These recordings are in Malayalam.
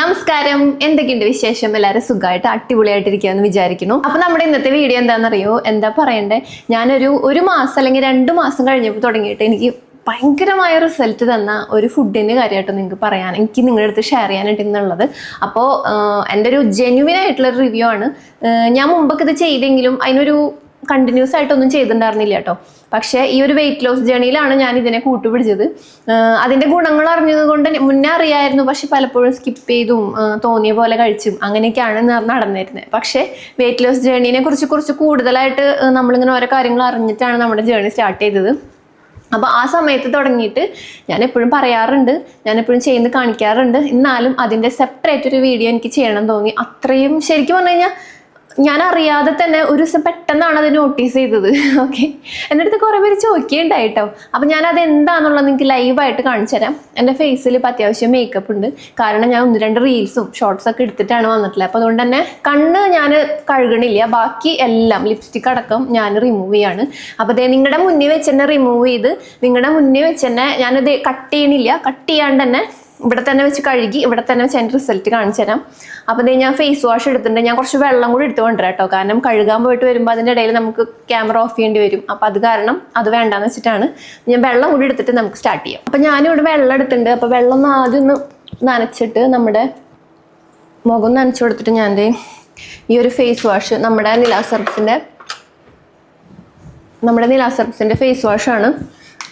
നമസ്കാരം. എന്തൊക്കെയുണ്ട് വിശേഷം? എല്ലാവരും സുഖമായിട്ട് അടിപൊളിയായിട്ടിരിക്കുകയെന്ന് വിചാരിക്കുന്നു. അപ്പൊ നമ്മുടെ ഇന്നത്തെ വീഡിയോ എന്താണെന്നറിയോ? എന്താ പറയണ്ടേ? ഞാനൊരു ഒരു മാസം അല്ലെങ്കിൽ രണ്ട് മാസം കഴിഞ്ഞപ്പോൾ തുടങ്ങിയിട്ട് എനിക്ക് ഭയങ്കരമായ റിസൾട്ട് തന്ന ഒരു ഫുഡിന്റെ കാര്യമായിട്ട് നിങ്ങൾക്ക് പറയാൻ എനിക്ക് നിങ്ങളുടെ അടുത്ത് ഷെയർ ചെയ്യാനായിട്ട് ഇന്നുള്ളത്. അപ്പോൾ എന്റെ ഒരു ജെന്യുവിൻ ആയിട്ടുള്ള റിവ്യൂ ആണ്. ഞാൻ മുമ്പൊക്കെ ഇത് ചെയ്തെങ്കിലും അതിനൊരു കണ്ടിന്യൂസ് ആയിട്ടൊന്നും ചെയ്തിട്ടുണ്ടായിരുന്നില്ല കേട്ടോ പക്ഷേ ഈ ഒരു വെയിറ്റ് ലോസ് ജേണിയിലാണ് ഞാൻ ഇതിനെ കൂട്ടുപിടിച്ചത്. അതിന്റെ ഗുണങ്ങൾ അറിഞ്ഞത് കൊണ്ട് മുന്നേ അറിയായിരുന്നു പക്ഷെ പലപ്പോഴും സ്കിപ്പ് ചെയ്തും തോന്നിയ പോലെ കഴിച്ചും അങ്ങനെയൊക്കെയാണ് നടന്നിരുന്നത് പക്ഷേ വെയിറ്റ് ലോസ് ജേണീനെ കുറിച്ച് കുറച്ച് കൂടുതലായിട്ട് നമ്മളിങ്ങനെ ഓരോ കാര്യങ്ങൾ അറിഞ്ഞിട്ടാണ് നമ്മുടെ ജേണി സ്റ്റാർട്ട് ചെയ്തത്. അപ്പോൾ ആ സമയത്ത് തുടങ്ങിയിട്ട് ഞാൻ എപ്പോഴും പറയാറുണ്ട് ഞാൻ എപ്പോഴും ചെയ്യുന്നത് കാണിക്കാറുണ്ട്. എന്നാലും അതിന്റെ സെപ്പറേറ്റ് ഒരു വീഡിയോ എനിക്ക് ചെയ്യണം തോന്നി. അത്രയും ശരിക്കും പറഞ്ഞു കഴിഞ്ഞാൽ ഞാൻ അറിയാതെ തന്നെ ഒരു ദിവസം പെട്ടെന്നാണ് അത് നോട്ടീസ് ചെയ്തത്. ഓക്കെ എന്റെ അടുത്ത് കുറേ പേര് ചോദിക്കുകയുണ്ടായി കേട്ടോ അപ്പം ഞാൻ അത് എന്താണെന്നുള്ളത് നിങ്ങൾക്ക് ലൈവായിട്ട് കാണിച്ചു തരാം. എന്റെ ഫേസിൽ ഇപ്പം അത്യാവശ്യം മേക്കപ്പ് ഉണ്ട്. കാരണം ഞാൻ ഒന്ന് രണ്ട് റീൽസും ഷോർട്സ് ഒക്കെ എടുത്തിട്ടാണ് വന്നിട്ടുള്ളത്. അപ്പോൾ അതുകൊണ്ട് തന്നെ കണ്ണ് ഞാൻ കഴുകണില്ല. ബാക്കി എല്ലാം ലിപ്സ്റ്റിക് അടക്കം ഞാൻ റിമൂവ് ചെയ്യാണ്. അപ്പോൾ ദേ നിങ്ങളുടെ മുന്നിൽ വെച്ച് തന്നെ റിമൂവ് ചെയ്ത് നിങ്ങളുടെ മുന്നിൽ വെച്ച് തന്നെ ഞാനത് കട്ട് ചെയ്യണില്ല. കട്ട് ചെയ്യാണ്ട് തന്നെ ഇവിടെ തന്നെ വെച്ച് കഴുകി ഇവിടെ തന്നെ വെച്ച് അതിന്റെ റിസൾട്ട് കാണിച്ചു തരാം. അപ്പോൾ ഞാൻ ഫേസ് വാഷ് എടുത്തിട്ടുണ്ട്. ഞാൻ കുറച്ച് വെള്ളം കൂടി എടുത്തു കൊണ്ടുവരാം കേട്ടോ. കാരണം കഴുകാൻ പോയിട്ട് വരുമ്പോൾ അതിന്റെ ഇടയിൽ നമുക്ക് ക്യാമറ ഓഫ് ചെയ്യേണ്ടി വരും. അപ്പോൾ അത് കാരണം അത് വേണ്ടാന്ന് വെച്ചിട്ടാണ് ഞാൻ വെള്ളം കൂടി എടുത്തിട്ട് നമുക്ക് സ്റ്റാർട്ട് ചെയ്യാം. അപ്പോൾ ഞാനിവിടെ വെള്ളം എടുത്തിട്ടുണ്ട്. അപ്പോൾ വെള്ളം ഒന്ന് ആദ്യം ഒന്ന് നനച്ചിട്ട് നമ്മുടെ മുഖം നനച്ചു കൊടുത്തിട്ട് ഞാൻ ദേ ഈ ഒരു ഫേസ് വാഷ് നമ്മുടെ നിലാ സർഫിന്റെ നമ്മുടെ നിലാ സർഫിന്റെ ഫേസ് വാഷാണ്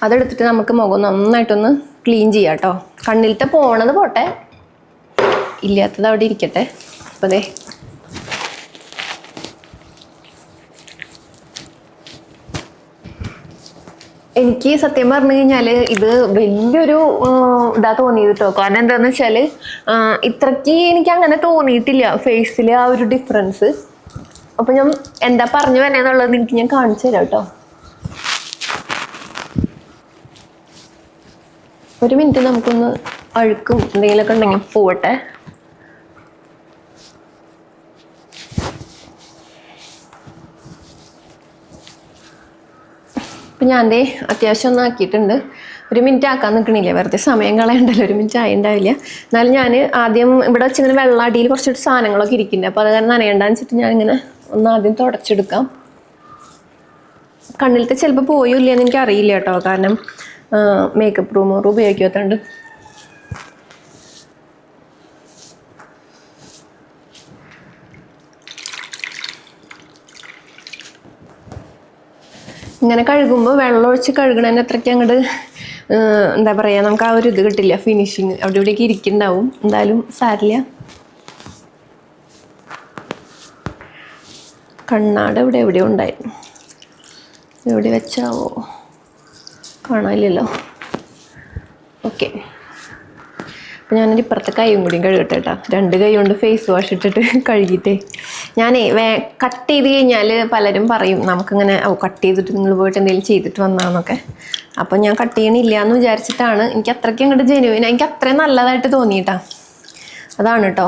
അതെടുത്തിട്ട് നമുക്ക് മുഖം നന്നായിട്ടൊന്ന് ക്ലീൻ ചെയ്യാം കേട്ടോ കണ്ണിലത്തെ പോണത് പോട്ടെ. ഇല്ലാത്തത് അവിടെ ഇരിക്കട്ടെ. അപ്പോൾ അതെ എനിക്ക് സത്യം പറഞ്ഞു കഴിഞ്ഞാൽ ഇത് വലിയൊരു ഇതാ തോന്നിയത് കേട്ടോ കാരണം എന്താണെന്ന് വെച്ചാൽ ഇത്രയ്ക്ക് എനിക്ക് അങ്ങനെ തോന്നിയിട്ടില്ല. ഫേസിൽ ആ ഒരു ഡിഫറൻസ് അപ്പം ഞാൻ എന്താ പറഞ്ഞു വരണേന്നുള്ളത് എനിക്ക് ഞാൻ കാണിച്ചു തരാം കേട്ടോ ഒരു മിനിറ്റ് നമുക്കൊന്ന് അഴുക്കും. എന്തെങ്കിലുമൊക്കെ ഉണ്ടെങ്കിൽ പോവട്ടെ. അപ്പം ഞാൻ ദേ അത്യാവശ്യം ഒന്ന് ആക്കിയിട്ടുണ്ട്. ഒരു മിനിറ്റ് ആക്കാൻ നിൽക്കണില്ല? വെറുതെ സമയം കളയണ്ടല്ലോ. ഒരു മിനിറ്റ് ആയിണ്ടാവില്ല. എന്നാലും ഞാൻ ആദ്യം ഇവിടെ വെച്ചിങ്ങനെ വെള്ളം അടിയിൽ കുറച്ച് സാധനങ്ങളൊക്കെ ഇരിക്കുന്നുണ്ട്. അപ്പോൾ അത് കാരണം നനയണ്ടെന്ന് വെച്ചിട്ട് ഞാൻ ഇങ്ങനെ ഒന്ന് ആദ്യം തുടച്ചെടുക്കാം. കണ്ണിലത്തെ ചിലപ്പോൾ പോയോ എന്ന് എനിക്ക് അറിയില്ല കേട്ടോ. കാരണം മേക്കപ്പ് റൂമർ ഉപയോഗിക്കാത്തതുകൊണ്ട് ഇങ്ങനെ കഴുകുമ്പോൾ വെള്ളം ഒഴിച്ച് കഴുകണതിന് അത്രയ്ക്ക് അങ്ങോട്ട് എന്താ പറയുക നമുക്ക് ആ ഒരു ഇത് കിട്ടില്ല ഫിനിഷിങ് അവിടെ ഇവിടെയൊക്കെ ഇരിക്കുന്നുണ്ടാവും. എന്തായാലും സാരില്ല. കണ്ണാട് ഇവിടെ എവിടെയോ ഉണ്ടായിരുന്നു. എവിടെ വെച്ചാവോ? കാണാനില്ലല്ലോ. ഓക്കെ അപ്പം ഞാനൊരു ഇപ്പുറത്തെ കൈയും കൂടിയും കഴുകട്ടെ കേട്ടോ രണ്ട് കൈ കൊണ്ട് ഫേസ് വാഷ് ഇട്ടിട്ട് കഴുകിയിട്ടേ. ഞാനേ വേ കട്ട് ചെയ്ത് കഴിഞ്ഞാൽ പലരും പറയും നമുക്കിങ്ങനെ ഓ കട്ട് ചെയ്തിട്ട് നിങ്ങൾ പോയിട്ട് എന്തെങ്കിലും ചെയ്തിട്ട് വന്നാന്നൊക്കെ. അപ്പം ഞാൻ കട്ട് ചെയ്യണില്ല എന്ന് വിചാരിച്ചിട്ടാണ് എനിക്ക് അത്രയ്ക്ക് അങ്ങോട്ട് ജെനുവിൻ എനിക്ക് അത്രയും നല്ലതായിട്ട് തോന്നിയിട്ടാ. അതാണ് കേട്ടോ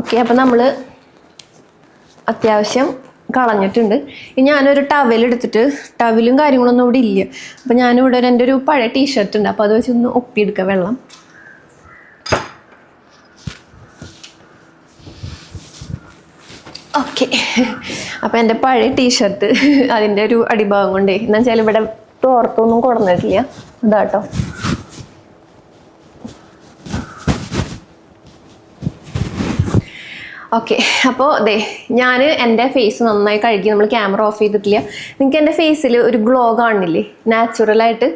ഓക്കെ അപ്പം നമ്മൾ അത്യാവശ്യം കളഞ്ഞിട്ടുണ്ട്. ഇനി ഞാനൊരു ടവൽ എടുത്തിട്ട് ടവലും കാര്യങ്ങളൊന്നും ഇവിടെ ഇല്ല. അപ്പം ഞാനിവിടെ എന്റെ ഒരു പഴയ ടീഷർട്ട് ഉണ്ട്. അപ്പോൾ അത് വെച്ചൊന്ന് ഒപ്പിയെടുക്കുക വെള്ളം. ഓക്കെ അപ്പം എന്റെ പഴയ ടീഷർട്ട് അതിന്റെ ഒരു അടിഭാഗം കൊണ്ടേ. എന്നുവെച്ചാൽ ഇവിടെ തോർത്തൊന്നും കൊടുന്നിട്ടില്ല. ഇതാട്ടോ. ഓക്കെ. അപ്പോൾ ദേ ഞാൻ എന്റെ ഫേസ് നന്നായി കഴുകി നമ്മൾ ക്യാമറ ഓഫ് ചെയ്തിട്ടില്ല. നിങ്ങൾക്ക് എന്റെ ഫേസിൽ ഒരു ഗ്ലോ കാണില്ലേ? നാച്ചുറലായിട്ട്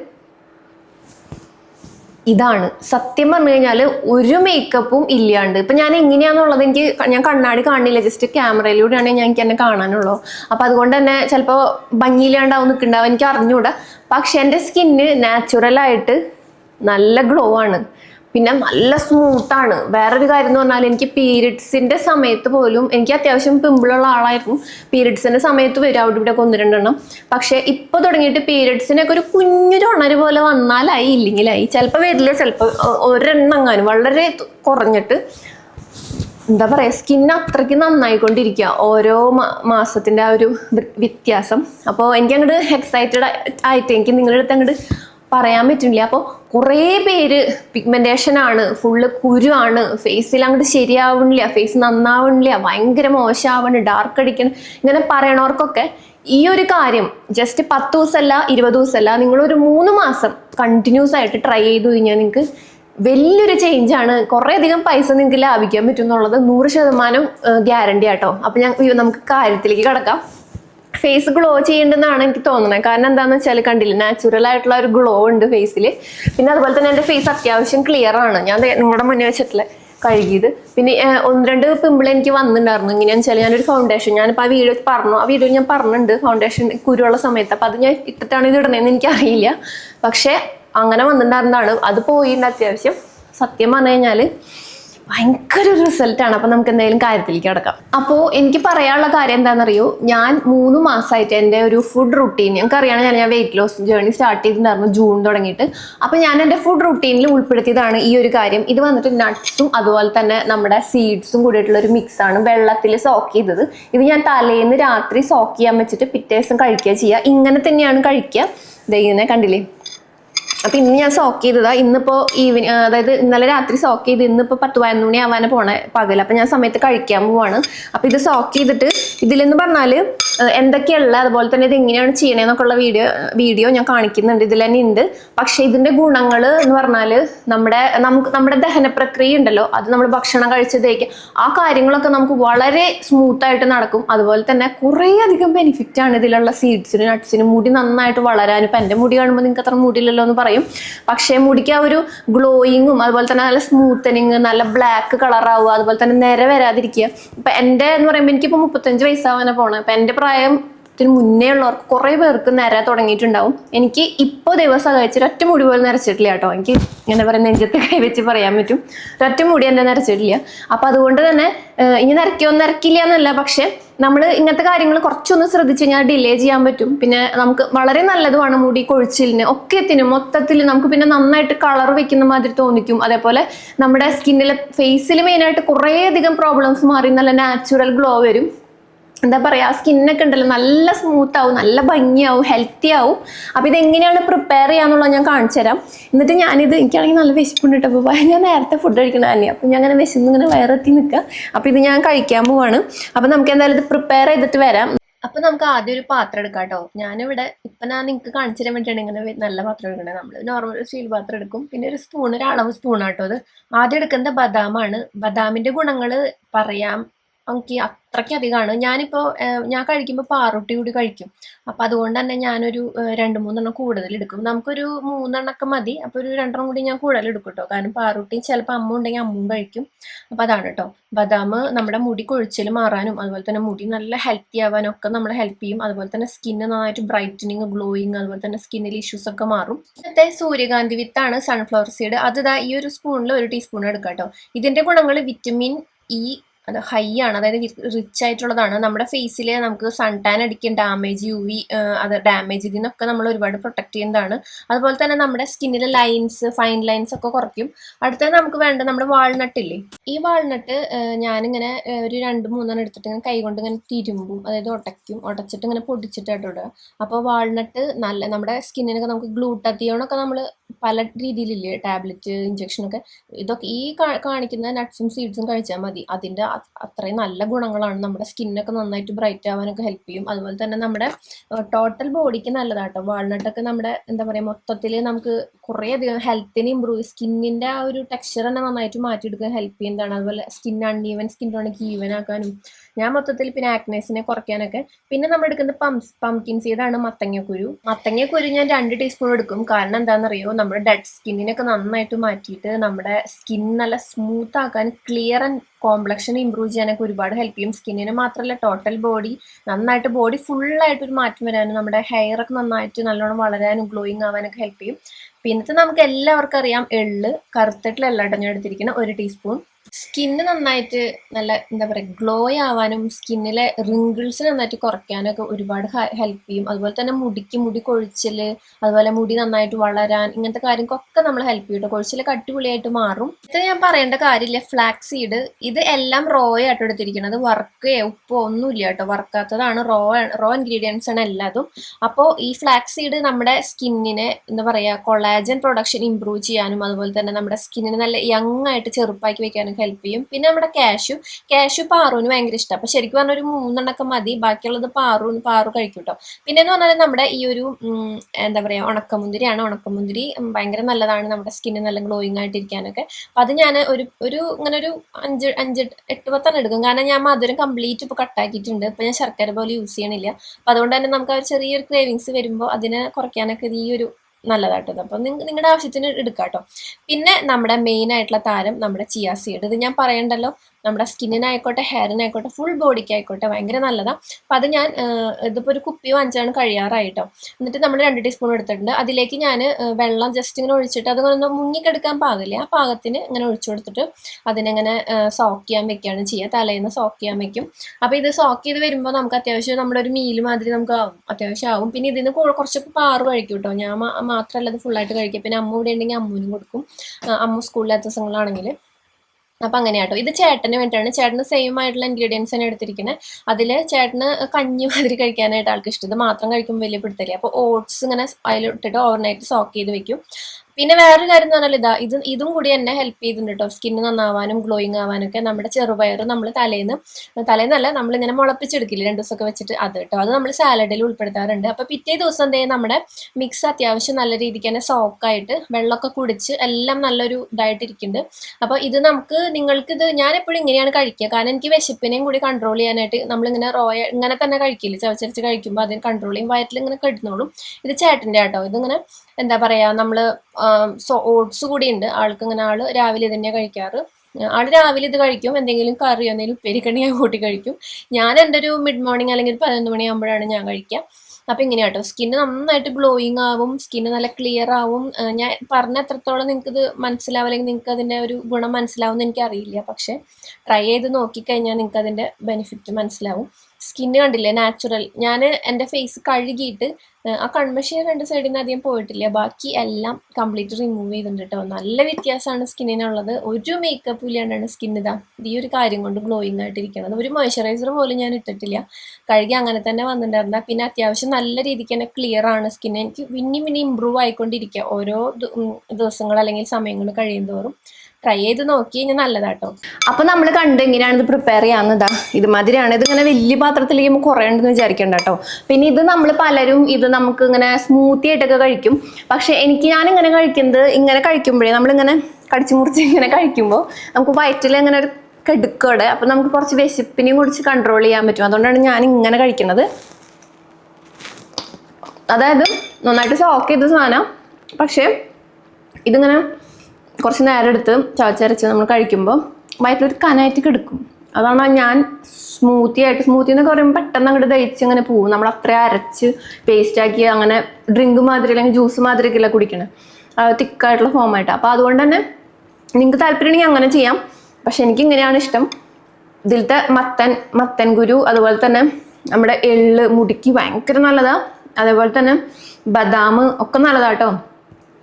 ഇതാണ്. സത്യം പറഞ്ഞു കഴിഞ്ഞാൽ ഒരു മേക്കപ്പും ഇല്ലാണ്ട്. ഇപ്പം ഞാൻ എങ്ങനെയാണെന്നുള്ളത് എനിക്ക് ഞാൻ കണ്ണാടി കാണില്ല ജസ്റ്റ് ക്യാമറയിലൂടെയാണ് ഞാൻ എനിക്ക് എന്നെ കാണാനുള്ളൂ. അപ്പോൾ അതുകൊണ്ട് തന്നെ ചിലപ്പോൾ ഭംഗിയില്ലാണ്ടാവും നിൽക്കുന്നുണ്ടാവും എനിക്ക് അറിഞ്ഞുകൂടാ പക്ഷെ എന്റെ സ്കിന്ന് നാച്ചുറലായിട്ട് നല്ല ഗ്ലോ ആണ്. പിന്നെ നല്ല സ്മൂത്താണ് വേറൊരു കാര്യം എന്ന് പറഞ്ഞാൽ എനിക്ക് പീരിയഡ്സിന്റെ സമയത്ത് പോലും എനിക്ക് അത്യാവശ്യം പിമ്പിളുള്ള ആളായിരുന്നു. പീരിയഡ്സിന്റെ സമയത്ത് വരും. അവിടെ ഇവിടെ ഒന്ന് രണ്ടെണ്ണം. പക്ഷെ ഇപ്പൊ തുടങ്ങിയിട്ട് പീരിയഡ്സിനൊക്കെ ഒരു കുഞ്ഞൊരു ഉണര് പോലെ വന്നാലായി ഇല്ലെങ്കിലായി. ചിലപ്പോൾ വരില്ല ചിലപ്പോൾ ഒരെണ്ണം എങ്ങാനും വളരെ കുറഞ്ഞിട്ട് എന്താ പറയുക സ്കിൻ അത്രയ്ക്ക് നന്നായിക്കൊണ്ടിരിക്കുക ഓരോ മാസത്തിന്റെ ആ ഒരു വ്യത്യാസം. അപ്പോൾ എനിക്ക് അങ്ങോട്ട് എക്സൈറ്റഡ് ആയിട്ട് എനിക്ക് നിങ്ങളുടെ അടുത്ത് അങ്ങോട്ട് പറയാൻ പറ്റുന്നില്ല അപ്പോൾ കുറേ പേര് പിഗ്മെന്റേഷൻ ആണ് ഫുള്ള് കുരുവാണ്. ഫേസിൽ അങ്ങോട്ട് ശരിയാവണില്ല ഫേസ് നന്നാവണില്ല ഭയങ്കര മോശമാവണ് ഡാർക്ക് അടിക്കണം. ഇങ്ങനെ പറയണവർക്കൊക്കെ ഈ ഒരു കാര്യം ജസ്റ്റ് പത്ത് ദിവസമല്ല ഇരുപത് ദിവസമല്ല നിങ്ങളൊരു മൂന്ന് മാസം കണ്ടിന്യൂസ് ആയിട്ട് ട്രൈ ചെയ്തു കഴിഞ്ഞാൽ നിങ്ങൾക്ക് വലിയൊരു ചേഞ്ചാണ് കുറേ അധികം പൈസ നിങ്ങൾക്ക് ലാഭിക്കാൻ പറ്റും എന്നുള്ളത് നൂറ് ശതമാനം ഗ്യാരണ്ടി ആട്ടോ. അപ്പം ഞാൻ നമുക്ക് കാര്യത്തിലേക്ക് കിടക്കാം. ഫേസ് ഗ്ലോ ചെയ്യേണ്ടെന്നാണ് എനിക്ക് തോന്നുന്നത്. കാരണം എന്താണെന്ന് വെച്ചാൽ കണ്ടില്ല നാച്ചുറൽ ആയിട്ടുള്ള ഒരു ഗ്ലോ ഉണ്ട് ഫേസിൽ പിന്നെ അതുപോലെ തന്നെ എന്റെ ഫേസ് അത്യാവശ്യം ക്ലിയർ ആണ്. ഞാൻ നിങ്ങളുടെ മുന്നേ വെച്ചിട്ടില്ല കഴുകിയത്. പിന്നെ ഒന്ന് രണ്ട് പിമ്പിൾ എനിക്ക് വന്നിട്ടുണ്ടായിരുന്നു. ഇങ്ങനെയാന്ന് വെച്ചാൽ ഞാനൊരു ഫൗണ്ടേഷൻ ഞാനിപ്പോൾ ആ വീഡിയോ പറഞ്ഞു ആ വീഡിയോ ഞാൻ പറഞ്ഞിട്ടുണ്ട്. ഫൗണ്ടേഷൻ കുരുള്ള സമയത്ത്. അപ്പോൾ അത് ഞാൻ ഇട്ടിട്ടാണ് ഇത് ഇടണേന്ന് എനിക്കറിയില്ല. പക്ഷേ അങ്ങനെ വന്നിട്ടുണ്ടായിരുന്നതാണ് അത് പോയിട്ടുണ്ട് അത്യാവശ്യം. സത്യം പറഞ്ഞു കഴിഞ്ഞാൽ ഭയങ്കര ഒരു റിസൾട്ടാണ് അപ്പം നമുക്ക് എന്തെങ്കിലും കാര്യത്തിലേക്ക് കിടക്കാം. അപ്പോൾ എനിക്ക് പറയാനുള്ള കാര്യം എന്താണെന്നറിയോ? ഞാൻ മൂന്ന് മാസമായിട്ട് എന്റെ ഒരു ഫുഡ് റുട്ടീൻ ഞങ്ങൾക്ക് അറിയാണ് ഞാൻ വെയിറ്റ് ലോസ് ജേർണി സ്റ്റാർട്ട് ചെയ്തിട്ടുണ്ടായിരുന്നു ജൂൺ തുടങ്ങിയിട്ട്. അപ്പോൾ ഞാൻ എന്റെ ഫുഡ് റുട്ടീനിൽ ഉൾപ്പെടുത്തിയതാണ് ഈ ഒരു കാര്യം. ഇത് വന്നിട്ട് നട്ട്സും അതുപോലെ തന്നെ നമ്മുടെ സീഡ്സും കൂടിയിട്ടുള്ള ഒരു മിക്സ് ആണ് വെള്ളത്തിൽ സോക്ക് ചെയ്തത്. ഇത് ഞാൻ തലേന്ന് രാത്രി സോക്ക് ചെയ്യാൻ വെച്ചിട്ട് പിറ്റേ ദിവസം കഴിക്കുക ചെയ്യുക. ഇങ്ങനെ തന്നെയാണ് കഴിക്കുക. ദൈവനെ കണ്ടില്ലേ? അപ്പൊ ഇന്ന് ഞാൻ സോക്ക് ചെയ്തതാ. ഇന്നിപ്പോ ഈവനിങ് അതായത് ഇന്നലെ രാത്രി സോക്ക് ചെയ്ത് ഇന്നിപ്പോ പത്ത് പതിനൊന്ന് മണി ആവാനെ പോണ പകൽ അപ്പൊ ഞാൻ സമയത്ത് കഴിക്കാൻ പോവാണ്. അപ്പൊ ഇത് സോക്ക് ചെയ്തിട്ട് ഇതിലെന്ന് പറഞ്ഞാൽ ഏഹ് എന്തൊക്കെയുള്ള അതുപോലെ തന്നെ ഇത് എങ്ങനെയാണ് ചെയ്യണേന്നൊക്കെ ഉള്ള വീഡിയോ വീഡിയോ ഞാൻ കാണിക്കുന്നുണ്ട്. ഇതിൽ തന്നെ ഉണ്ട് പക്ഷെ ഇതിന്റെ ഗുണങ്ങൾ എന്ന് പറഞ്ഞാൽ നമ്മുടെ നമുക്ക് നമ്മുടെ ദഹന പ്രക്രിയ ഉണ്ടല്ലോ അത് നമ്മൾ ഭക്ഷണം കഴിച്ചതേക്ക് ആ കാര്യങ്ങളൊക്കെ നമുക്ക് വളരെ സ്മൂത്ത് ആയിട്ട് നടക്കും. അതുപോലെ തന്നെ കുറേ അധികം ബെനിഫിറ്റ് ആണ് ഇതിലുള്ള സീഡ്സിന് നട്ട്സിന് മുടി നന്നായിട്ട് വളരാനും ഇപ്പം എന്റെ മുടി കാണുമ്പോൾ നിങ്ങൾക്ക് അത്ര മുടിയില്ലല്ലോ എന്ന് പറയും. പക്ഷേ മുടിക്ക് ആ ഒരു ഗ്ലോയിങ്ങും അതുപോലെ തന്നെ നല്ല സ്മൂത്തനിങ് നല്ല ബ്ലാക്ക് കളറാവുക അതുപോലെ തന്നെ നിര വരാതിരിക്കുക. ഇപ്പം എന്റെ എന്ന് പറയുമ്പോൾ എനിക്കിപ്പോൾ മുപ്പത്തഞ്ച് വയസ്സാവാനാണ് പോണത്. അപ്പം എന്റെ പ്രായം ത്തിന് മുന്നേ ഉള്ളവർക്ക് കുറേ പേർക്ക് നിര തുടങ്ങിയിട്ടുണ്ടാവും. എനിക്ക് ഇപ്പോൾ ദിവസം കഴിച്ചിട്ട് ഒറ്റ മുടി പോലും നരച്ചിട്ടില്ല കേട്ടോ. എനിക്ക് ഇങ്ങനെ നെഞ്ചത്തെ കൈ വെച്ച് പറയാൻ പറ്റും. ഒറ്റ മുടി എന്റെ നരച്ചിട്ടില്ല. അപ്പം അതുകൊണ്ട് തന്നെ ഇനി നരയ്ക്കോ നരക്കില്ല എന്നല്ല. പക്ഷെ നമ്മൾ ഇങ്ങനത്തെ കാര്യങ്ങൾ കുറച്ചൊന്ന് ശ്രദ്ധിച്ച് കഴിഞ്ഞാൽ ഡിലേ ചെയ്യാൻ പറ്റും. പിന്നെ നമുക്ക് വളരെ നല്ലതുമാണ് മുടി കൊഴിച്ചിലിന്. ഒക്കെത്തിനും മൊത്തത്തിൽ നമുക്ക് പിന്നെ നന്നായിട്ട് കളർ വെക്കുന്ന മാതിരി തോന്നിക്കും. അതേപോലെ നമ്മുടെ സ്കിന്നിലെ ഫേസിൽ മെയിനായിട്ട് കുറേയധികം പ്രോബ്ലംസ് മാറി നല്ല നാച്ചുറൽ ഗ്ലോ വരും. എന്താ പറയാ സ്കിന്നൊക്കെ ഉണ്ടല്ലോ നല്ല സ്മൂത്ത് ആവും നല്ല ഭംഗിയാവും ഹെൽത്തി ആവും. അപ്പോൾ ഇതെങ്ങനെയാണ് പ്രിപ്പയർ ചെയ്യാന്നുള്ളത് ഞാൻ കാണിച്ചു തരാം. എന്നിട്ട് ഞാനിത് എനിക്കാണെങ്കിൽ നല്ല വിശപ്പുണ്ട് അപ്പോൾ ഞാൻ നേരത്തെ ഫുഡ് കഴിക്കണ തന്നെ അപ്പോൾ ഞാൻ അങ്ങനെ വിശന്ന് ഇങ്ങനെ വയറെത്തി നിൽക്കുക അപ്പോൾ ഇത് ഞാൻ കഴിക്കാൻ പോവാണ്. അപ്പോൾ നമുക്ക് എന്തായാലും ഇത് പ്രിപ്പയർ ചെയ്തിട്ട് വരാം. അപ്പോൾ നമുക്ക് ആദ്യം ഒരു പാത്രം എടുക്കാം കേട്ടോ. ഞാനിവിടെ ഇപ്പം ഞാൻ നിങ്ങൾക്ക് കാണിച്ചു തരാൻ വേണ്ടിയാണ് ഇങ്ങനെ നല്ല പാത്രം എടുക്കണത് നമ്മൾ നോർമൽ സ്റ്റീൽ പാത്രം എടുക്കും. പിന്നെ ഒരു സ്പൂൺ ഒരു അളവ് സ്പൂണാട്ടോ അത് ആദ്യം എടുക്കുന്നത് ബദാമാണ്. ബദാമിന്റെ ഗുണങ്ങൾ പറയാം. എനിക്ക് അത്രയ്ക്കധികമാണ്. ഞാനിപ്പോൾ ഞാൻ കഴിക്കുമ്പോൾ പാറൊട്ടി കൂടി കഴിക്കും. അപ്പം അതുകൊണ്ട് തന്നെ ഞാനൊരു രണ്ട് മൂന്നെണ്ണം കൂടുതൽ എടുക്കും. നമുക്കൊരു മൂന്നെണ്ണമൊക്കെ മതി. അപ്പോൾ ഒരു രണ്ടെണ്ണം കൂടി ഞാൻ കൂടുതൽ എടുക്കും കേട്ടോ കാരണം പാറോട്ടി ചിലപ്പോൾ അമ്മ ഉണ്ടെങ്കിൽ അമ്മയും കഴിക്കും. അപ്പോൾ അതാണ് കേട്ടോ ബദാം നമ്മുടെ മുടി കൊഴിച്ചിൽ മാറാനും അതുപോലെ തന്നെ മുടി നല്ല ഹെൽത്തി ആവാനും ഒക്കെ നമ്മളെ ഹെൽപ്പ് ചെയ്യും. അതുപോലെ തന്നെ സ്കിന്ന് നന്നായിട്ട് ബ്രൈറ്റനിങ് ഗ്ലോയിങ് അതുപോലെ തന്നെ സ്കിന്നിൽ ഇഷ്യൂസ് ഒക്കെ മാറും. ഇന്നത്തെ സൂര്യകാന്തി വിത്താണ് സൺഫ്ലവർ സീഡ് അത് ഈ ഒരു സ്പൂണിൽ ഒരു ടീസ്പൂൺ എടുക്കാം കേട്ടോ ഇതിന്റെ ഗുണങ്ങൾ വിറ്റമിൻ ഇ അത് ഹൈ ആണ്. അതായത് റിച്ച് ആയിട്ടുള്ളതാണ്. നമ്മുടെ ഫേസിൽ നമുക്ക് സൺ ടാൻ അടിക്കാൻ ഡാമേജ് യു വി അത് ഡാമേജ് ഇതിനൊക്കെ നമ്മൾ ഒരുപാട് പ്രൊട്ടക്ട് ചെയ്യുന്നതാണ്. അതുപോലെ തന്നെ നമ്മുടെ സ്കിന്നിലെ ലൈൻസ് ഫൈൻ ലൈൻസ് ഒക്കെ കുറയ്ക്കും. അടുത്തത് നമുക്ക് വേണ്ട നമ്മുടെ വാൾനട്ട് ഇല്ലേ? ഈ വാൾനട്ട് ഞാനിങ്ങനെ ഒരു രണ്ട് മൂന്നെണ്ണം എടുത്തിട്ട് ഇങ്ങനെ കൈ കൊണ്ട് ഇങ്ങനെ തിരുമ്പും. അതായത് ഉടയ്ക്കും. ഉടച്ചിട്ട് ഇങ്ങനെ പൊടിച്ചിട്ടായിട്ട് ഇടുക. അപ്പോൾ വാൾനട്ട് നല്ല നമ്മുടെ സ്കിന്നിനൊക്കെ നമുക്ക് ഗ്ലൂട്ടത്തിയോണൊക്കെ നമ്മൾ പല രീതിയിലില്ലേ? ടാബ്ലറ്റ് ഇഞ്ചക്ഷനൊക്കെ ഇതൊക്കെ ഈ കാണിക്കുന്ന നട്ട്സും സീഡ്സും കഴിച്ചാൽ മതി. അതിന്റെ അത്രയും നല്ല ഗുണങ്ങളാണ്. നമ്മുടെ സ്കിന്നൊക്കെ നന്നായിട്ട് ബ്രൈറ്റ് ആവാനൊക്കെ ഹെൽപ്പ് ചെയ്യും. അതുപോലെ തന്നെ നമ്മുടെ ടോട്ടൽ ബോഡിക്ക് നല്ലതാട്ടോ. വാൾനട്ടൊക്കെ നമ്മുടെ എന്താ പറയുക മൊത്തത്തിൽ നമുക്ക് കുറേ അധികം ഹെൽത്തിനെ ഇമ്പ്രൂവ് സ്കിന്നിന്റെ ആ ഒരു ടെക്സ്ചർ തന്നെ നന്നായിട്ട് മാറ്റിയെടുക്കാൻ ഹെൽപ്പ് ചെയ്യുന്നതാണ്. അതുപോലെ സ്കിൻ അൺഈവൻ സ്കിൻ ടോണിക്ക് ഈവൻ ആക്കാനും ഞാൻ മൊത്തത്തിൽ പിന്നെ ആക്നേസിനെ കുറയ്ക്കാനൊക്കെ. പിന്നെ നമ്മൾ എടുക്കുന്നത് പംസ് പംകിൻ സീഡാണ് മത്തങ്ങക്കുരു മത്തങ്ങക്കുരു ഞാൻ രണ്ട് ടീസ്പൂൺ എടുക്കും. കാരണം എന്താണെന്നറിയോ? നമ്മുടെ ഡെഡ് സ്കിന്നിനൊക്കെ നന്നായിട്ട് മാറ്റിയിട്ട് നമ്മുടെ സ്കിൻ നല്ല സ്മൂത്ത് ആക്കാൻ ക്ലിയർ ആൻഡ് കോംപ്ലക്ഷൻ ഇമ്പ്രൂവ് ചെയ്യാനൊക്കെ ഒരുപാട് ഹെൽപ്പ് ചെയ്യും. സ്കിന്നിന് മാത്രമല്ല ടോട്ടൽ ബോഡി നന്നായിട്ട് ബോഡി ഫുള്ളായിട്ട് ഒരു മാറ്റം വരാനും നമ്മുടെ ഹെയർ ഒക്കെ നന്നായിട്ട് നല്ലോണം വളരാനും ഗ്ലോയിങ് ആവാനൊക്കെ ഹെൽപ്പ് ചെയ്യും. പിന്നത്തെ നമുക്ക് എല്ലാവർക്കും അറിയാം എൾ കറുത്തിട്ടുള്ള എള്ളാട്ടോ ഞാൻ എടുത്തിരിക്കുന്നത് ഒരു ടീസ്പൂൺ സ്കിന്ന് നന്നായിട്ട് നല്ല എന്താ പറയുക ഗ്ലോ ആവാനും സ്കിന്നിലെ റിങ്കിൾസ് നന്നായിട്ട് കുറയ്ക്കാനൊക്കെ ഒരുപാട് ഹെൽപ്പ് ചെയ്യും. അതുപോലെ തന്നെ മുടിക്ക് മുടി കൊഴിച്ചിൽ അതുപോലെ മുടി നന്നായിട്ട് വളരാൻ ഇങ്ങനത്തെ കാര്യങ്ങൾക്കൊക്കെ നമ്മൾ ഹെൽപ്പ് ചെയ്യും കൊഴിച്ചിലൊക്കെ അടിപൊളിയായിട്ട് മാറും. ഇത് ഞാൻ പറയേണ്ട കാര്യമില്ല. ഫ്ലാക്സ് സീഡ് ഇത് എല്ലാം റോ ആയിട്ട് എടുത്തിരിക്കുന്നത് വർക്ക് ഉപ്പോ ഒന്നുമില്ല കേട്ടോ. വർക്കാത്തതാണ് റോ റോ ഇൻഗ്രീഡിയൻസ് ആണ് എല്ലാതും. അപ്പോൾ ഈ ഫ്ലാക്സ് സീഡ് നമ്മുടെ സ്കിന്നിനെ എന്താ പറയുക കൊളാജൻ പ്രൊഡക്ഷൻ ഇമ്പ്രൂവ് ചെയ്യാനും അതുപോലെ തന്നെ നമ്മുടെ സ്കിന്നിനെ നല്ല യങ് ആയിട്ട് ചെറുപ്പാക്കി വെക്കാനും ഹെൽപ്പ് ചെയ്യും. പിന്നെ നമ്മുടെ ക്യാഷു ക്യാഷു പാറുവിന് ഭയങ്കര ഇഷ്ടം. അപ്പോൾ ശരിക്കും പറഞ്ഞാൽ ഒരു മൂന്നെണ്ണൊക്കെ മതി. ബാക്കിയുള്ളത് പാറു പാറു കഴിക്കും കേട്ടോ പിന്നെ എന്ന് പറഞ്ഞാൽ നമ്മുടെ ഈ ഒരു എന്താ പറയുക ഉണക്കമുന്തിരിയാണ്. ഉണക്കമുന്തിരി ഭയങ്കര നല്ലതാണ് നമ്മുടെ സ്കിന്ന് നല്ല ഗ്ലോയിങ് ആയിട്ടിരിക്കാനൊക്കെ. അപ്പം അത് ഞാൻ ഒരു ഒരു ഇങ്ങനെ ഒരു അഞ്ച് അഞ്ച് എട്ട് പത്തെണ്ണം എടുക്കും. കാരണം ഞാൻ മധുരം കംപ്ലീറ്റ് ഇപ്പോൾ കട്ടാക്കിയിട്ടുണ്ട് ഇപ്പം ഞാൻ ശർക്കര പോലെ യൂസ് ചെയ്യണില്ല. അപ്പം അതുകൊണ്ട് തന്നെ നമുക്ക് ആ ചെറിയൊരു ക്രേവിങ്സ് വരുമ്പോൾ അതിനെ കുറയ്ക്കാനൊക്കെ ഈ ഒരു നല്ലതായിട്ടത് അപ്പം നിങ്ങളുടെ ആവശ്യത്തിന് എടുക്കാം കേട്ടോ പിന്നെ നമ്മുടെ മെയിൻ ആയിട്ടുള്ള താരം നമ്മുടെ ചിയാ സീഡ്. ഇത് ഞാൻ പറയണ്ടല്ലോ? നമ്മുടെ സ്കിന്നിനായിക്കോട്ടെ ഹെയറിനായിക്കോട്ടെ ഫുൾ ബോഡിക്ക് ആയിക്കോട്ടെ ഭയങ്കര നല്ലതാണ് അപ്പം അത് ഞാൻ ഇതിപ്പോൾ ഒരു കുപ്പി വാങ്ങിച്ചാണ് കഴിയാറായിട്ടോ എന്നിട്ട് നമ്മൾ രണ്ട് ടീസ്പൂൺ എടുത്തിട്ടുണ്ട്. അതിലേക്ക് ഞാൻ വെള്ളം ജസ്റ്റ് ഇങ്ങനെ ഒഴിച്ചിട്ട് അത് ഒന്ന് മുങ്ങിക്കെടുക്കാൻ പാകില്ല. ആ പാകത്തിന് ഇങ്ങനെ ഒഴിച്ചു കൊടുത്തിട്ട് അതിനെങ്ങനെ സോക്ക് ചെയ്യാൻ വെക്കുകയാണ് ചെയ്യുക. തലേന്ന് സോക്ക് ചെയ്യാൻ വെക്കും. അപ്പോൾ ഇത് സോക്ക് ചെയ്ത് വരുമ്പോൾ നമുക്ക് അത്യാവശ്യം നമ്മുടെ ഒരു മീൽ മാതിരി നമുക്ക് അത്യാവശ്യം ആവും. പിന്നെ ഇതിന് കുറച്ച് പാറ് കഴിക്കും കേട്ടോ ഞാൻ മാത്രമല്ല ഇത് ഫുള്ളായിട്ട് കഴിക്കും പിന്നെ അമ്മ ഇവിടെ ഉണ്ടെങ്കിൽ അമ്മൂനും കൊടുക്കും. അമ്മ സ്കൂളിലെ ദിവസങ്ങളാണെങ്കിൽ അപ്പം അങ്ങനെയാട്ടോ. ഇത് ചേട്ടന് വേണ്ടിയിട്ടാണ് ചേട്ടന് സെയിം ആയിട്ടുള്ള ഇൻഗ്രീഡിയൻസ് തന്നെ എടുത്തിരിക്കുന്നത് അതിൽ ചേട്ടന് കഞ്ഞി മാതിരി കഴിക്കാനായിട്ട് ആൾക്ക് ഇഷ്ടം ഇത് മാത്രം കഴിക്കുമ്പോൾ വലിയ പിടുത്തല്ലേ? അപ്പോൾ ഓട്സ് ഇങ്ങനെ അതിലിട്ടിട്ട് ഓവർനൈറ്റ് സോക്ക് ചെയ്ത് വെക്കും. പിന്നെ വേറൊരു കാര്യം എന്ന് പറഞ്ഞാൽ ഇതാ ഇത് ഇതും കൂടി എന്നെ ഹെൽപ്പ് ചെയ്തിട്ടുണ്ട് കേട്ടോ സ്കിന്ന് നന്നാവാനും ഗ്ലോയിങ് ആവാനൊക്കെ നമ്മുടെ ചെറുപയർ നമ്മൾ തലേന്ന് തലേന്നല്ല നമ്മളിങ്ങനെ മുളപ്പിച്ചെടുക്കില്ല രണ്ട് ദിവസമൊക്കെ വെച്ചിട്ട് അത് കേട്ടോ അത് നമ്മൾ സാലഡിൽ ഉൾപ്പെടുത്താറുണ്ട്. അപ്പോൾ പിറ്റേ ദിവസം എന്തേ നമ്മുടെ മിക്സ് അത്യാവശ്യം നല്ല രീതിക്ക് തന്നെ സോക്കായിട്ട് വെള്ളമൊക്കെ കുടിച്ച് എല്ലാം നല്ലൊരു ഇതായിട്ട് ഇരിക്കുന്നുണ്ട് അപ്പോൾ ഇത് നമുക്ക് നിങ്ങൾക്ക് ഇത് ഞാൻ എപ്പോഴും ഇങ്ങനെയാണ് കഴിക്കുക. കാരണം എനിക്ക് വിശപ്പിനെയും കൂടി കൺട്രോൾ ചെയ്യാനായിട്ട് നമ്മളിങ്ങനെ റോയ ഇങ്ങനെ തന്നെ കഴിക്കില്ല? ചവച്ചരച്ച് കഴിക്കുമ്പോൾ അതിന് കൺട്രോൾ ചെയ്യും. വയറ്റിൽ ഇങ്ങനെ കിടന്നോളും. ഇത് ചേട്ടന്റെ കേട്ടോ ഇതിങ്ങനെ എന്താ പറയാ നമ്മൾ ഓട്സ് കൂടി ഉണ്ട് ആൾക്ക് ഇങ്ങനെ ആൾ രാവിലെ തന്നെ കഴിക്കാറ്. ആൾ രാവിലെ ഇത് കഴിക്കും. എന്തെങ്കിലും കറിയോ എന്തെങ്കിലും ഉപ്പേരിക്കണി ഞാൻ കൂട്ടി കഴിക്കും. ഞാൻ എന്റെ ഒരു മിഡ് മോർണിംഗ് അല്ലെങ്കിൽ പതിനൊന്ന് മണിയാകുമ്പോഴാണ് ഞാൻ കഴിക്കുക അപ്പം ഇങ്ങനെയാട്ടോ. സ്കിന്ന് നന്നായിട്ട് ഗ്ലോയിങ് ആവും. സ്കിന്ന് നല്ല ക്ലിയർ ആവും. ഞാൻ പറഞ്ഞ എത്രത്തോളം നിങ്ങൾക്ക് ഇത് മനസ്സിലാവും അല്ലെങ്കിൽ നിങ്ങൾക്ക് അതിന്റെ ഒരു ഗുണം മനസ്സിലാവും എന്ന് എനിക്കറിയില്ല. പക്ഷേ ട്രൈ ചെയ്ത് നോക്കിക്കഴിഞ്ഞാൽ നിങ്ങൾക്ക് അതിന്റെ ബെനിഫിറ്റ് മനസ്സിലാവും. സ്കിന്ന് കണ്ടില്ലേ? നാച്ചുറൽ ഞാൻ എന്റെ ഫേസ് കഴുകിയിട്ട് ആ, കൺമഷീൻ രണ്ട് സൈഡിൽ നിന്ന് അധികം പോയിട്ടില്ല. ബാക്കി എല്ലാം കംപ്ലീറ്റ് റിമൂവ് ചെയ്തിട്ടുണ്ട് കേട്ടോ നല്ല വ്യത്യാസമാണ് സ്കിന്നിനുള്ളത്. ഒരു മേക്കപ്പ് ഇല്ലാണ്ടാണ് സ്കിൻ ഇതാ. ഈ ഒരു കാര്യം കൊണ്ട് ഗ്ലോയിങ് ആയിട്ടിരിക്കുന്നത് ഒരു മോയ്സ്ചറൈസർ പോലും ഞാൻ ഇട്ടിട്ടില്ല. കഴുകി അങ്ങനെ തന്നെ വന്നിട്ടുണ്ടായിരുന്ന. പിന്നെ അത്യാവശ്യം നല്ല രീതിക്ക് തന്നെ ക്ലിയർ ആണ് സ്കിൻ എനിക്ക് പിന്നെയും പിന്നെ ഇമ്പ്രൂവ് ആയിക്കൊണ്ടിരിക്കുക ഓരോ ദിവസങ്ങൾ അല്ലെങ്കിൽ സമയങ്ങൾ കഴിയും തോറും ട്രൈ ചെയ്ത് നോക്കി കഴിഞ്ഞാൽ നല്ലതാട്ടോ അപ്പൊ നമ്മൾ കണ്ട് എങ്ങനെയാണ് ഇത് പ്രിപ്പയർ ചെയ്യാവുന്നതാ ഇതുമാതിരിയാണ്. ഇത് ഇങ്ങനെ വലിയ പാത്രത്തിലേക്ക് കുറേ ഉണ്ടെന്ന് വിചാരിക്കണ്ട കേട്ടോ പിന്നെ ഇത് നമ്മൾ പലരും ഇത് നമുക്ക് ഇങ്ങനെ സ്മൂത്തി ആയിട്ടൊക്കെ കഴിക്കും. പക്ഷെ എനിക്ക് ഞാൻ ഇങ്ങനെ കഴിക്കുന്നത് ഇങ്ങനെ കഴിക്കുമ്പോഴേ നമ്മളിങ്ങനെ കടിച്ചു മുറിച്ച് ഇങ്ങനെ കഴിക്കുമ്പോൾ നമുക്ക് വയറ്റിൽ ഇങ്ങനെ ഒരു കെടുക്കോടെ. അപ്പൊ നമുക്ക് കുറച്ച് വിശപ്പിനെയും കുറിച്ച് കൺട്രോൾ ചെയ്യാൻ പറ്റും. അതുകൊണ്ടാണ് ഞാൻ ഇങ്ങനെ കഴിക്കുന്നത്. അതായത് നന്നായിട്ട് സോക്ക് ചെയ്ത സാധനം. പക്ഷേ ഇതിങ്ങനെ കുറച്ച് നേരം എടുത്ത് ചവച്ചരച്ച് നമ്മൾ കഴിക്കുമ്പോൾ വയറ്റിലൊരു കനായിട്ട് കിടക്കും. അതാണ് ഞാൻ സ്മൂത്തി ആയിട്ട് സ്മൂത്തി എന്നൊക്കെ പറയുമ്പോൾ പെട്ടെന്ന് അങ്ങോട്ട് ദഹിച്ച് അങ്ങനെ പോകും. നമ്മൾ അത്ര അരച്ച് പേസ്റ്റാക്കി അങ്ങനെ ഡ്രിങ്ക് മാതിരി അല്ലെങ്കിൽ ജ്യൂസ് മാതിരി ഒക്കെ കുടിക്കണേ. തിക്കായിട്ടുള്ള ഫോമായിട്ട് അപ്പോൾ അതുകൊണ്ട് തന്നെ നിങ്ങൾക്ക് താല്പര്യമുണ്ടെങ്കിൽ അങ്ങനെ ചെയ്യാം. പക്ഷെ എനിക്ക് ഇങ്ങനെയാണ് ഇഷ്ടം. ഇതിലത്തെ മത്തൻ മത്തൻ ഗുരു അതുപോലെ തന്നെ നമ്മുടെ എള്ള് മുടിക്ക് ഭയങ്കര നല്ലതാണ് അതേപോലെ തന്നെ ബദാം ഒക്കെ നല്ലതാട്ടോ.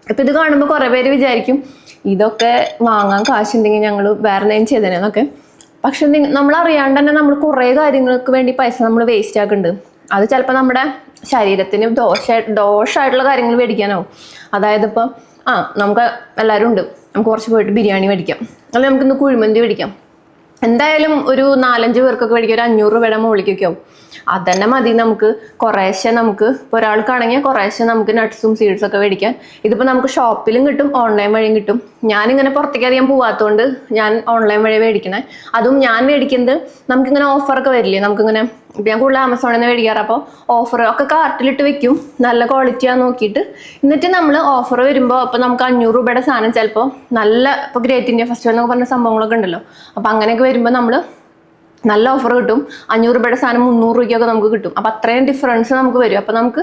അപ്പം ഇത് കാണുമ്പോൾ കുറേ പേര് വിചാരിക്കും ഇതൊക്കെ വാങ്ങാൻ കാശുണ്ടെങ്കിൽ ഞങ്ങൾ വേറെ എന്തെങ്കിലും ചെയ്തേനൊക്കെ പക്ഷെ നമ്മൾ അറിയാണ്ട് തന്നെ നമ്മൾ കുറേ കാര്യങ്ങൾക്ക് വേണ്ടി പൈസ നമ്മൾ വേസ്റ്റ് ആക്കുന്നുണ്ട് അത് ചിലപ്പോൾ നമ്മുടെ ശരീരത്തിന് ദോഷ ദോഷമായിട്ടുള്ള കാര്യങ്ങൾ മേടിക്കാനാവും അതായത് ഇപ്പം ആ നമുക്ക് എല്ലാവരും ഉണ്ട്. നമുക്ക് കുറച്ച് പോയിട്ട് ബിരിയാണി മേടിക്കാം. അല്ലെങ്കിൽ നമുക്കിന്ന് കുഴിമന്തി മേടിക്കാം. എന്തായാലും ഒരു നാലഞ്ച് പേർക്കൊക്കെ മേടിക്കാം. ഒരു അഞ്ഞൂറ് രൂപയുടെ മുകളിലേക്കൊക്കെ ആവും. അതന്നെ മതി നമുക്ക്. കുറേശ്ശെ നമുക്ക് ഇപ്പോൾ ഒരാൾക്കാണെങ്കിൽ കുറേശ്ശെ നമുക്ക് നട്ട്സും സീഡ്സും ഒക്കെ മേടിക്കാൻ. ഇതിപ്പോൾ നമുക്ക് ഷോപ്പിലും കിട്ടും ഓൺലൈൻ വഴിയും കിട്ടും. ഞാനിങ്ങനെ പുറത്തേക്ക് അധികം പോവാത്തതുകൊണ്ട് ഞാൻ ഓൺലൈൻ വഴി മേടിക്കണേ. അതും ഞാൻ മേടിക്കുന്നത് നമുക്കിങ്ങനെ ഓഫറൊക്കെ വരില്ലേ നമുക്കിങ്ങനെ ഞാൻ കൂടുതൽ ആമസോണിൽ നിന്ന് മേടിക്കാറ് അപ്പോൾ ഓഫർ ഒക്കെ കാർട്ടിലിട്ട് വെക്കും. നല്ല ക്വാളിറ്റിയാണ് നോക്കിയിട്ട്. എന്നിട്ട് നമ്മൾ ഓഫർ വരുമ്പോൾ അപ്പോൾ നമുക്ക് അഞ്ഞൂറ് രൂപയുടെ സാധനം ചിലപ്പോൾ നല്ല ഇപ്പോൾ ഗ്രേറ്റ് ഇന്ത്യ ഫെസ്റ്റിവൽ എന്നൊക്കെ പറഞ്ഞ സംഭവങ്ങളൊക്കെ ഉണ്ടല്ലോ. അപ്പോൾ അങ്ങനെയൊക്കെ വരുമ്പോൾ നമ്മൾ നല്ല ഓഫർ കിട്ടും. അഞ്ഞൂറ് രൂപയുടെ സാധനം മുന്നൂറ് രൂപയ്ക്കൊക്കെ നമുക്ക് കിട്ടും. അപ്പം അത്രയും ഡിഫറൻസ് നമുക്ക് വരും. അപ്പം നമുക്ക്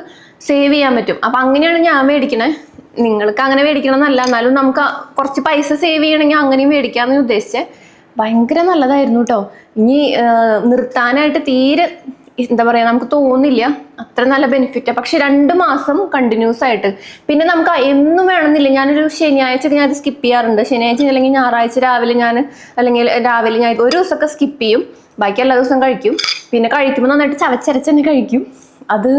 സേവ് ചെയ്യാൻ പറ്റും. അപ്പം അങ്ങനെയാണ് ഞാൻ മേടിക്കണേ. നിങ്ങൾക്ക് അങ്ങനെ മേടിക്കണം എന്നല്ല എന്നാലും നമുക്ക് കുറച്ച് പൈസ സേവ് ചെയ്യണമെങ്കിൽ അങ്ങനെയും മേടിക്കാമെന്ന് ഉദ്ദേശിച്ചേ. ഭയങ്കര നല്ലതായിരുന്നു കേട്ടോ ഇനി നിർത്താനായിട്ട് തീരെ എന്താ പറയുക നമുക്ക് തോന്നില്ല. അത്ര നല്ല ബെനിഫിറ്റാണ് പക്ഷെ രണ്ട് മാസം കണ്ടിന്യൂസ് ആയിട്ട്. പിന്നെ നമുക്ക് എന്നും വേണമെന്നില്ല. ഞാനൊരു ശനിയാഴ്ച ഞാൻ സ്കിപ്പ് ചെയ്യാറുണ്ട്. ശനിയാഴ്ച അല്ലെങ്കിൽ ഞായറാഴ്ച രാവിലെ ഞാൻ അല്ലെങ്കിൽ രാവിലെ ഞാൻ ഒരു ദിവസമൊക്കെ സ്കിപ്പ് ചെയ്യും. ബാക്കി എല്ലാ ദിവസവും കഴിക്കും. പിന്നെ കഴിക്കുമ്പോൾ നന്നായിട്ട് ചവച്ചരച്ച് തന്നെ കഴിക്കും. അത്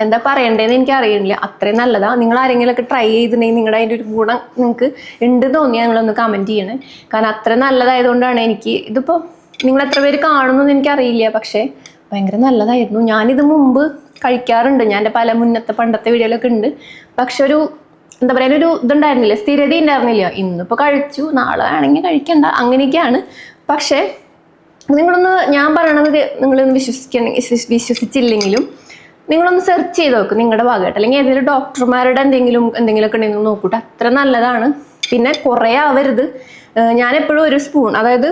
എന്താ പറയണ്ടേന്ന് എനിക്ക് അറിയണില്ല. അത്രയും നല്ലതാ. നിങ്ങൾ ആരെങ്കിലുമൊക്കെ ട്രൈ ചെയ്തിട്ടുണ്ടെങ്കിൽ നിങ്ങളുടെ അതിന്റെ ഒരു ഗുണം നിങ്ങൾക്ക് ഉണ്ട് തോന്നിയാൽ നിങ്ങളൊന്ന് കമന്റ് ചെയ്യണേ. കാരണം അത്ര നല്ലതായതുകൊണ്ടാണ് എനിക്ക് ഇതിപ്പോൾ നിങ്ങൾ എത്ര പേര് കാണുമെന്ന് എനിക്കറിയില്ല. പക്ഷേ ഭയങ്കര നല്ലതായിരുന്നു. ഞാനിത് മുമ്പ് കഴിക്കാറുണ്ട്. ഞാൻ എന്റെ പല മുന്നത്തെ പണ്ടത്തെ വീഡിയോയിലൊക്കെ ഉണ്ട്. പക്ഷെ ഒരു എന്താ പറയുക ഒരു ഇതുണ്ടായിരുന്നില്ല? സ്ഥിരത ഉണ്ടായിരുന്നില്ല. ഇന്നിപ്പോൾ കഴിച്ചു. നാളെ ആണെങ്കിൽ കഴിക്കണ്ട. അങ്ങനെയൊക്കെയാണ്. പക്ഷേ നിങ്ങളൊന്ന് ഞാൻ പറയണത് നിങ്ങളൊന്ന് വിശ്വസിക്കണ വിശ്വസിച്ചില്ലെങ്കിലും നിങ്ങളൊന്ന് സെർച്ച് ചെയ്ത് നോക്ക് നിങ്ങളുടെ ഭാഗമായിട്ട്. അല്ലെങ്കിൽ ഏതെങ്കിലും ഡോക്ടർമാരുടെ എന്തെങ്കിലും എന്തെങ്കിലുമൊക്കെ ഉണ്ടെങ്കിൽ നോക്കൂട്ടെ. അത്ര നല്ലതാണ്. പിന്നെ കുറേ ആവരുത്. ഞാനെപ്പോഴും ഒരു സ്പൂൺ അതായത്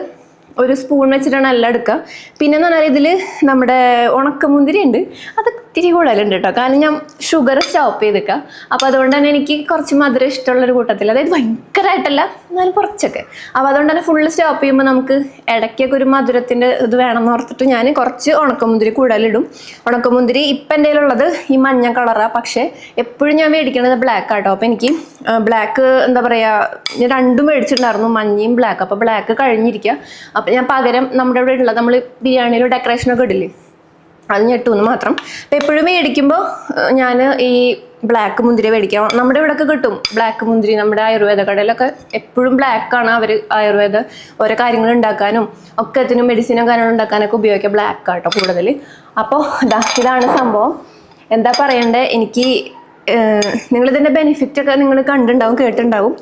ഒരു സ്പൂൺ വെച്ചിട്ടാണ് എല്ലാം എടുക്കുക. പിന്നെ എന്ന് പറഞ്ഞാൽ ഇതിൽ നമ്മുടെ ഉണക്കമുന്തിരി ഉണ്ട് അത് ഇത്തിരി കൂടുതലുണ്ട് കേട്ടോ കാരണം ഞാൻ ഷുഗർ സ്റ്റോപ്പ് ചെയ്തേക്കാം. അപ്പോൾ അതുകൊണ്ട് തന്നെ എനിക്ക് കുറച്ച് മധുരം ഇഷ്ടമുള്ളൊരു കൂട്ടത്തിൽ അതായത് ഭയങ്കരമായിട്ടല്ല എന്നാലും കുറച്ചൊക്കെ. അപ്പോൾ അതുകൊണ്ട് തന്നെ ഫുള്ള് സ്റ്റോപ്പ് ചെയ്യുമ്പോൾ നമുക്ക് ഇടയ്ക്കൊക്കെ ഒരു മധുരത്തിന്റെ ഇത് വേണമെന്ന് ഓർത്തിട്ട് ഞാൻ കുറച്ച് ഉണക്കമുന്തിരി കൂടുതലിടും. ഉണക്കമുന്തിരി ഇപ്പം എന്റെ കയ്യിലുള്ളത് ഈ മഞ്ഞ കളറാണ് പക്ഷേ എപ്പോഴും ഞാൻ മേടിക്കണത് ബ്ലാക്ക് ആട്ടോ. അപ്പോൾ എനിക്ക് ബ്ലാക്ക് എന്താ പറയുക ഞാൻ രണ്ടും മേടിച്ചിട്ടുണ്ടായിരുന്നു. മഞ്ഞയും ബ്ലാക്ക് അപ്പോൾ ബ്ലാക്ക് കഴിഞ്ഞിരിക്കുക അപ്പോൾ ഞാൻ പകരം നമ്മുടെ ഇവിടെ ഉള്ള നമ്മൾ ബിരിയാണിയിൽ ഡെക്കറേഷനൊക്കെ ഇടില്ലേ? അത് ഞെട്ടുമെന്ന് മാത്രം. അപ്പം എപ്പോഴും മേടിക്കുമ്പോൾ ഞാൻ ഈ ബ്ലാക്ക് മുന്തിരി മേടിക്കാം. നമ്മുടെ ഇവിടെയൊക്കെ കിട്ടും ബ്ലാക്ക് മുന്തിരി. നമ്മുടെ ആയുർവേദ കടയിലൊക്കെ എപ്പോഴും ബ്ലാക്കാണ് അവർ ആയുർവേദ ഓരോ കാര്യങ്ങൾ ഉണ്ടാക്കാനും ഒക്കെ അതിനും മെഡിസിനും കാര്യങ്ങളും ഉണ്ടാക്കാനൊക്കെ ഉപയോഗിക്കുക ബ്ലാക്ക് ആട്ടോ കൂടുതൽ അപ്പോൾ ഇതാ ഇതാണ് സംഭവം. എന്താ പറയണ്ടേ? എനിക്ക് നിങ്ങളിതിന്റെ ബെനിഫിറ്റ് ഒക്കെ നിങ്ങൾ കണ്ടുണ്ടാവും കേട്ടിട്ടുണ്ടാവും.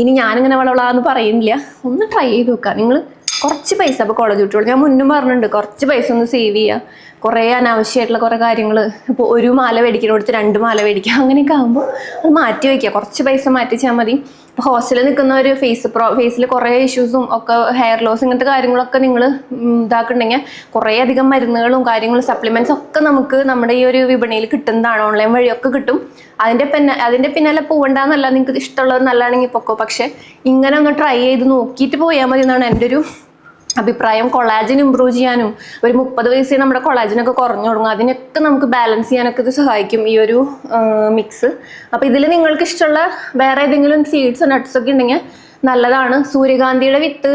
ഇനി ഞാനിങ്ങനെ വളവളാന്ന് പറയുന്നില്ല. ഒന്ന് ട്രൈ ചെയ്ത് നോക്കുക നിങ്ങൾ കുറച്ച് പൈസ അപ്പോൾ കോളേജ് കുട്ടികൾ ഞാൻ മുന്നും പറഞ്ഞിട്ടുണ്ട് കുറച്ച് പൈസ ഒന്ന് സേവ് ചെയ്യുക കുറേ അനാവശ്യമായിട്ടുള്ള കുറേ കാര്യങ്ങൾ ഇപ്പോൾ ഒരു മാല മേടിക്കുന്നിടത്ത് രണ്ട് മാല മേടിക്കുക അങ്ങനെയൊക്കെ ആകുമ്പോൾ അത് മാറ്റി വയ്ക്കുക. കുറച്ച് പൈസ മാറ്റിച്ചാൽ മതി. ഇപ്പോൾ ഹോസ്റ്റലിൽ നിൽക്കുന്ന ഒരു ഫേസ് പ്രോ ഫേസിൽ കുറേ ഇഷ്യൂസും ഒക്കെ ഹെയർ ലോസ് ഇങ്ങനത്തെ കാര്യങ്ങളൊക്കെ നിങ്ങൾ ഇതാക്കുന്നുണ്ടെങ്കിൽ കുറേ അധികം മരുന്നുകളും കാര്യങ്ങളും സപ്ലിമെന്റ്സ് ഒക്കെ നമുക്ക് നമ്മുടെ ഈ ഒരു വിപണിയിൽ കിട്ടുന്നതാണ്. ഓൺലൈൻ വഴിയൊക്കെ കിട്ടും. അതിന്റെ പിന്നെ അതിന്റെ പിന്നാലെ പോകണ്ടെന്നല്ല നിങ്ങൾക്ക് ഇഷ്ടമുള്ളത് നല്ലതാണെങ്കിൽ പൊക്കോ. പക്ഷേ ഇങ്ങനെ ഒന്ന് ട്രൈ ചെയ്ത് നോക്കിയിട്ട് പോയാൽ മതി എന്നാണ് എന്റെ ഒരു അഭിപ്രായം കൊളാജിൻ ഇമ്പ്രൂവ് ചെയ്യാനും ഒരു മുപ്പത് വയസ്സിൽ നമ്മുടെ കൊളാജിനൊക്കെ കുറഞ്ഞു തുടങ്ങും. അതിനൊക്കെ നമുക്ക് ബാലൻസ് ചെയ്യാനൊക്കെ ഇത് സഹായിക്കും ഈ ഒരു മിക്സ് അപ്പോൾ ഇതിൽ നിങ്ങൾക്ക് ഇഷ്ടമുള്ള വേറെ ഏതെങ്കിലും സീഡ്സ് നട്ട്സ് ഒക്കെ ഉണ്ടെങ്കിൽ നല്ലതാണ്. സൂര്യകാന്തിയുടെ വിത്ത്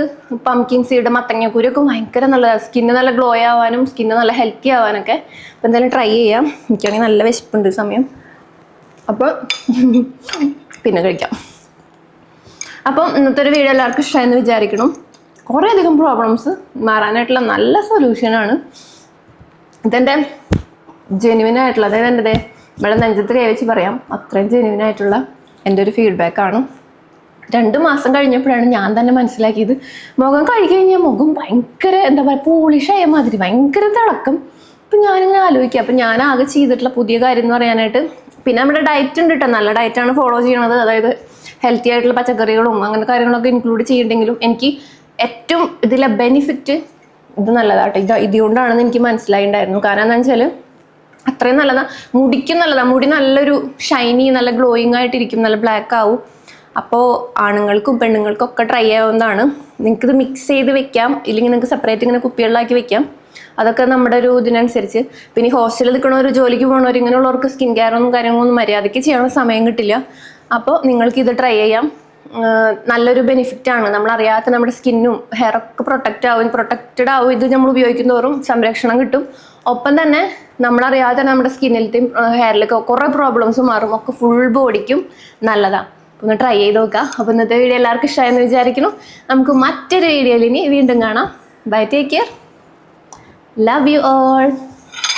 പംകിൻ സീഡ് മത്തങ്ങക്കൂരൊക്കെ ഭയങ്കര നല്ലതാണ് സ്കിന്ന് നല്ല ഗ്ലോ ആവാനും സ്കിന്ന് നല്ല ഹെൽത്തി ആവാനൊക്കെ. അപ്പോൾ എന്തായാലും ട്രൈ ചെയ്യാം. എനിക്കാണെങ്കിൽ നല്ല വിശപ്പുണ്ട് സമയം. അപ്പോൾ പിന്നെ കഴിക്കാം. അപ്പം ഇന്നത്തെ ഒരു വീഡിയോ എല്ലാവർക്കും ഇഷ്ടമായെന്ന് വിചാരിക്കണം കുറേ അധികം പ്രോബ്ലംസ് മാറാനായിട്ടുള്ള നല്ല സൊല്യൂഷനാണ് ഇതെന്റെ ജെനുവിൻ ആയിട്ടുള്ള അതായത് എന്റെ ഇവിടെ നെഞ്ചത്ത് കൈവച്ച് പറയാം അത്രയും ജെനുവിൻ ആയിട്ടുള്ള എന്റെ ഒരു ഫീഡ്ബാക്കാണ് രണ്ട് മാസം കഴിഞ്ഞപ്പോഴാണ് ഞാൻ തന്നെ മനസ്സിലാക്കിയത് മുഖം കഴുകി കഴിഞ്ഞാൽ മുഖം ഭയങ്കര എന്താ പറയുക പോളിഷായ മാതിരി ഭയങ്കര തിളക്കം. അപ്പം ഞാനിങ്ങനെ ആലോചിക്കുക അപ്പം ഞാൻ ആകെ ചെയ്തിട്ടുള്ള പുതിയ കാര്യം എന്ന് പറയാനായിട്ട് പിന്നെ നമ്മുടെ ഡയറ്റ് ഉണ്ട് കേട്ടോ നല്ല ഡയറ്റാണ് ഫോളോ ചെയ്യണത്. അതായത് ഹെൽത്തി ആയിട്ടുള്ള പച്ചക്കറികളും അങ്ങനത്തെ കാര്യങ്ങളൊക്കെ ഇൻക്ലൂഡ് ചെയ്യണ്ടെങ്കിലും എനിക്ക് ഏറ്റവും ഇതിലെ ബെനിഫിറ്റ് ഇത് നല്ലതാട്ടോ. ഇത് ഇതുകൊണ്ടാണെന്ന് എനിക്ക് മനസ്സിലായിണ്ടായിരുന്നു. കാരണം എന്താ വെച്ചാൽ അത്രയും നല്ലതാ. മുടിക്കും നല്ലതാ. മുടി നല്ലൊരു ഷൈനി നല്ല ഗ്ലോയിങ് ആയിട്ടിരിക്കും. നല്ല ബ്ലാക്ക് ആവും. അപ്പോൾ ആണുങ്ങൾക്കും പെണ്ണുങ്ങൾക്കും ഒക്കെ ട്രൈ ആവുന്നതാണ്. നിങ്ങൾക്കിത് മിക്സ് ചെയ്ത് വെക്കാം. ഇല്ലെങ്കിൽ നിങ്ങൾക്ക് സെപ്പറേറ്റ് ഇങ്ങനെ കുപ്പികളിലാക്കി വെക്കാം. അതൊക്കെ നമ്മുടെ ഒരു ഇതിനനുസരിച്ച്. പിന്നെ ഹോസ്റ്റലിൽ നിൽക്കണവർ ജോലിക്ക് പോകണവർ ഇങ്ങനെയുള്ളവർക്ക് സ്കിൻ കെയറൊന്നും കാര്യങ്ങളൊന്നും മര്യാദയ്ക്ക് ചെയ്യാനുള്ള സമയം കിട്ടില്ല. അപ്പോൾ നിങ്ങൾക്ക് ഇത് ട്രൈ ചെയ്യാം. നല്ലൊരു ബെനിഫിറ്റ് ആണ്. നമ്മൾ അറിയാത്ത നമ്മുടെ സ്കിന്നും ഹെയറൊക്കെ പ്രൊട്ടക്റ്റ് ആവും. പ്രൊട്ടക്റ്റഡ് ആവും ഇത് നമ്മൾ ഉപയോഗിക്കുന്നതോറും സംരക്ഷണം കിട്ടും. ഒപ്പം തന്നെ നമ്മളറിയാതെ നമ്മുടെ സ്കിന്നിലത്തെയും ഹെയറിലൊക്കെ കുറേ പ്രോബ്ലംസ് മാറും. ഒക്കെ ഫുൾ ബോഡിക്കും നല്ലതാണ് ഒന്ന് ട്രൈ ചെയ്ത് നോക്കുക അപ്പോൾ ഇന്നത്തെ വീഡിയോ എല്ലാവർക്കും ഇഷ്ടമായെന്ന് വിചാരിക്കുന്നു. നമുക്ക് മറ്റൊരു വീഡിയോയിൽ ഇനി വീണ്ടും കാണാം. Bye take care love you all